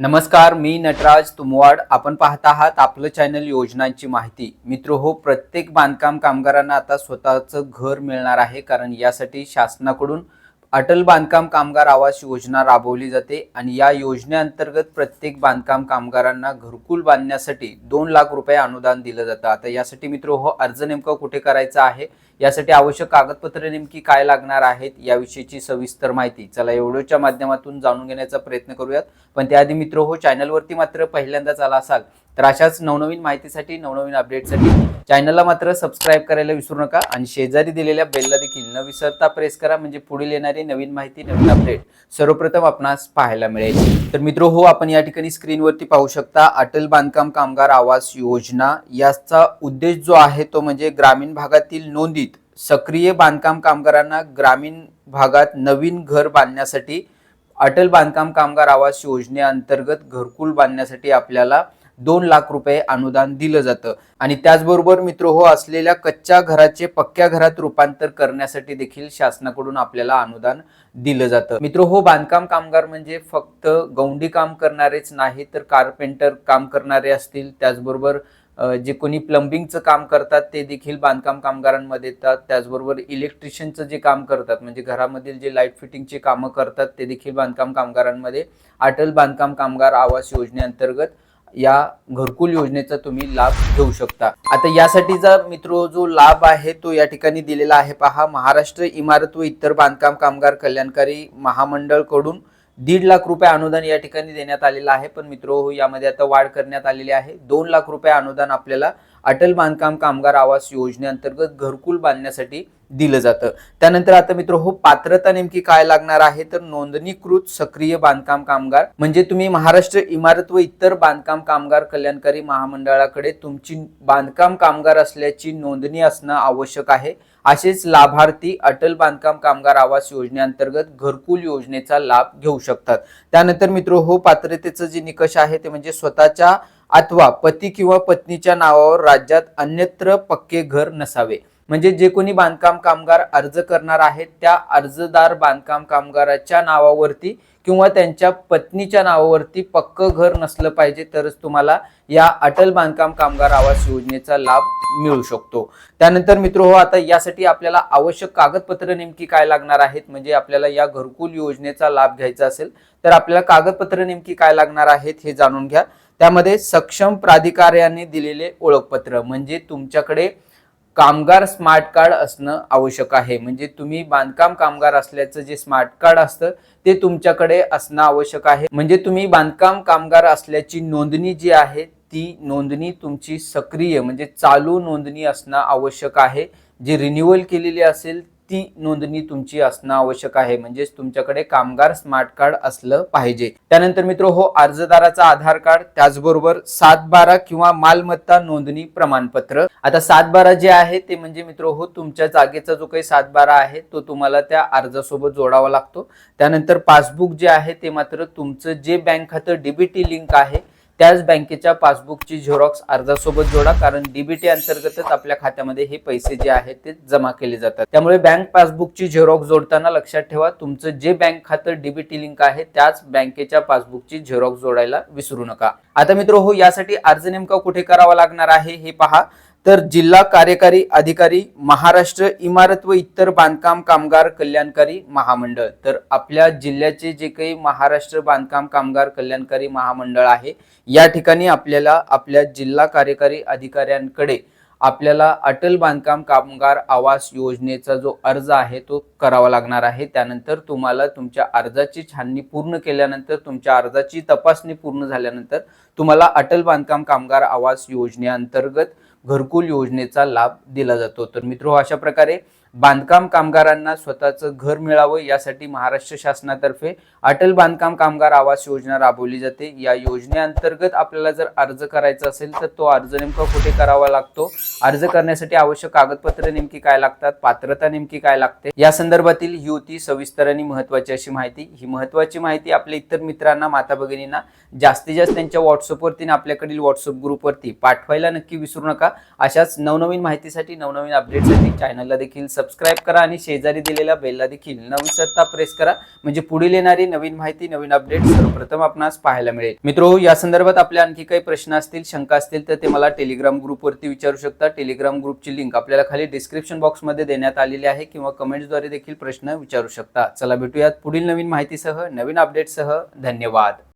नमस्कार मी नटराज तुमवाड. आपण पाहत आहात आपलं चॅनल योजनांची माहिती. मित्र हो प्रत्येक बांधकाम कामगारांना आता स्वतःचं घर मिळणार आहे कारण यासाठी शासनाकडून अटल बांधकाम कामगार आवास योजना राबवली जाते आणि या योजनेअंतर्गत प्रत्येक बांधकाम कामगारांना घरकुल बांधण्यासाठी दोन लाख रुपये अनुदान दिलं जातं. आता यासाठी मित्र हो अर्ज नेमकं कुठे करायचा आहे? यासाठी आवश्यक कागदपत्रे नेमकी काय लागणार आहेत? याविषयीची सविस्तर माहिती चला एवढ्याच्या माध्यमातून जाणून घेण्याचा प्रयत्न करूयात. पण त्याआधी मित्र हो चॅनलवरती मात्र पहिल्यांदाच आला असाल तर अशाच नवनवीन माहितीसाठी नवनवीन अपडेटसाठी चॅनलला मात्र सबस्क्राईब करायला विसरू नका आणि शेजारी दिलेल्या बेलला देखील न विसरता प्रेस करा. म्हणजे पुढील येणारी नवीन माहिती नवीन अपडेट सर्वप्रथम आपणास पाहायला मिळेल. तर मित्र हो आपण या ठिकाणी स्क्रीनवरती पाहू शकता अटल बांधकाम कामगार आवास योजना. याचा उद्देश जो आहे तो म्हणजे ग्रामीण भागातील नोंदीत सक्रिय बांधकाम कामगारांना ग्रामीण भागात नवीन घर बांधण्यासाठी अटल बांधकाम कामगार आवास योजनेअंतर्गत घरकुल बांधण्यासाठी आपल्याला दोन लाख रुपये अनुदान दिलं जातं. आणि त्याचबरोबर मित्र हो असलेल्या कच्च्या घराचे पक्क्या घरात रूपांतर करण्यासाठी देखील शासनाकडून आपल्याला अनुदान दिलं जातं. मित्र हो बांधकाम कामगार म्हणजे फक्त गौंडी काम करणारेच नाही तर कारपेंटर काम करणारे असतील. त्याचबरोबर जे कोणी प्लंबिंगचं काम करतात ते देखील बांधकाम कामगारांमध्ये येतात. त्याचबरोबर इलेक्ट्रिशियनचं जे काम करतात म्हणजे घरामधील जे लाइट फिटिंगची कामं करतात ते देखील बांधकाम कामगारांमध्ये. अटल बांधकाम कामगार आवास योजनेअंतर्गत या घरकुल योजनेचा तुम्ही लाभ घेऊ शकता. आता यासाठीचा मित्र जो लाभ आहे तो या ठिकाणी दिलेला आहे. पहा महाराष्ट्र इमारत व इतर बांधकाम कामगार कल्याणकारी महामंडळकडून दीड लाख रुपये अनुदान या ठिकाणी देण्यात आलेलं आहे. पण मित्र हो यामध्ये आता वाढ करण्यात आलेली आहे. दोन लाख रुपये अनुदान आपल्याला अटल बांधकाम कामगार आवास योजनेअंतर्गत घरकुल बांधण्यासाठी दिलं जातं. त्यानंतर आता मित्र हो पात्रता नेमकी काय लागणार आहे? तर नोंदणीकृत सक्रिय बांधकाम कामगार म्हणजे तुम्ही महाराष्ट्र इमारत व इतर बांधकाम कामगार कल्याणकारी महामंडळाकडे तुमची बांधकाम कामगार असल्याची नोंदणी असणं आवश्यक आहे. असेच लाभार्थी अटल बांधकाम कामगार आवास योजनेअंतर्गत घरकुल योजनेचा लाभ घेऊ शकतात. त्यानंतर मित्र हो पात्रतेचं जे निकष आहे ते म्हणजे स्वतःच्या अथवा पती किंवा पत्नीच्या नावावर राज्यात अन्यत्र पक्के घर नसावे. म्हणजे जे कोणी बांधकाम कामगार अर्ज करणार आहेत त्या अर्जदार बांधकाम कामगाराच्या नावावरती किंवा त्यांच्या पत्नीच्या नावावरती पक्क घर नसलं पाहिजे तरच तुम्हाला या अटल बांधकाम कामगार आवास योजनेचा लाभ मिळू शकतो. त्यानंतर मित्र हो आता यासाठी आपल्याला आवश्यक कागदपत्र नेमकी काय लागणार आहेत? म्हणजे आपल्याला या घरकुल योजनेचा लाभ घ्यायचा असेल तर आपल्याला कागदपत्र नेमकी काय लागणार आहेत हे जाणून घ्या. त्यामध्ये सक्षम प्राधिकाऱ्याने दिलेले ओळखपत्र म्हणजे तुमच्याकडे कामगार स्मार्ट कार्ड असणं आवश्यक आहे. म्हणजे तुम्ही बांधकाम कामगार असल्याचं जे स्मार्ट कार्ड असतं ते तुमच्याकडे असणं आवश्यक आहे. म्हणजे तुम्ही बांधकाम कामगार असल्याची नोंदणी जी आहे ती नोंदणी तुमची सक्रिय म्हणजे चालू नोंदणी असणं आवश्यक आहे. जी रिन्युअल केलेली असेल ती नोंदणी तुमची असणं आवश्यक आहे. म्हणजेच तुमच्याकडे कामगार स्मार्ट कार्ड असलं पाहिजे. त्यानंतर मित्र हो अर्जदाराचा आधार कार्ड त्याचबरोबर सात बारा किंवा मालमत्ता नोंदणी प्रमाणपत्र. आता सात बारा जे आहे ते म्हणजे मित्र हो तुमच्या जागेचा जो काही सात बारा आहे तो तुम्हाला त्या अर्जासोबत जोडावा लागतो. त्यानंतर पासबुक जे आहे ते मात्र तुमचं जे बँक खातं डीबीटी लिंक आहे त्याच बँकेच्या पासबुकची झेरॉक्स अर्जासोबत जोडा कारण डीबीटी अंतर्गतच आपल्या खात्यामध्ये हे पैसे जे आहेत ते जमा केले जातात. त्यामुळे बँक पासबुकची झेरॉक्स जोडताना लक्षात ठेवा तुमचं जे बँक खातं डीबीटी लिंक आहे त्याच बँकेच्या पासबुकची झेरॉक्स जोडायला विसरू नका. आता मित्र हो यासाठी अर्ज नेमका कुठे करावा लागणार आहे हे पहा. तर जिल्हा कार्यकारी अधिकारी महाराष्ट्र इमारत व इतर बांधकाम कामगार कल्याणकारी महामंडळ. तर आपल्या जिल्ह्याचे जे काही महाराष्ट्र बांधकाम कामगार कल्याणकारी महामंडळ आहे या ठिकाणी आपल्याला आपल्या जिल्हा कार्यकारी अधिकाऱ्यांकडे आपल्याला अटल बांधकाम कामगार आवास योजनेचा जो अर्ज आहे तो करावा लागणार आहे. त्यानंतर तुम्हाला तुमच्या अर्जाची छाननी पूर्ण केल्यानंतर तुमच्या अर्जाची तपासणी पूर्ण झाल्यानंतर तुम्हाला अटल बांधकाम कामगार आवास योजनेअंतर्गत घरकुल योजनेचा लाभ दिला जातो. तर मित्र अशा प्रकारे बांधकाम कामगारांना स्वतःचं घर मिळावं यासाठी महाराष्ट्र शासनातर्फे अटल बांधकाम कामगार आवास योजना राबवली जाते. या योजनेअंतर्गत आपल्याला जर अर्ज करायचा असेल तर तो अर्ज नेमका कुठे करावा लागतो? अर्ज करण्यासाठी आवश्यक कागदपत्र नेमकी काय लागतात? पात्रता नेमकी काय लागते? या संदर्भातील ही होती सविस्तर आणि महत्वाची अशी माहिती. ही महत्वाची माहिती आपल्या इतर मित्रांना माता भगिनींना जास्तीत जास्त त्यांच्या व्हॉट्सअपवरती आणि आपल्याकडील व्हॉट्सअप ग्रुपवरती पाठवायला नक्की विसरू नका. अशाच नवनवीन माहितीसाठी नवनवीन अपडेटसाठी चॅनलला देखील सबस्क्राईब करा आणि शेजारी दिलेल्या बेलला देखील न विसरता प्रेस करा. म्हणजे पुढील येणारी नवीन माहिती नवीन अपडेट सर्वप्रथम आपणास पाहायला मिळेल. मित्रो या संदर्भात आपले आणखी काही प्रश्न असतील शंका असतील तर ते मला टेलिग्राम ग्रुपवरती विचारू शकता. टेलिग्राम ग्रुपची लिंक आपल्याला खाली डिस्क्रिप्शन बॉक्समध्ये देण्यात आलेली आहे किंवा कमेंट्सद्वारे देखील प्रश्न विचारू शकता. चला भेटूयात पुढील नवीन माहितीसह नवीन अपडेटसह धन्यवाद.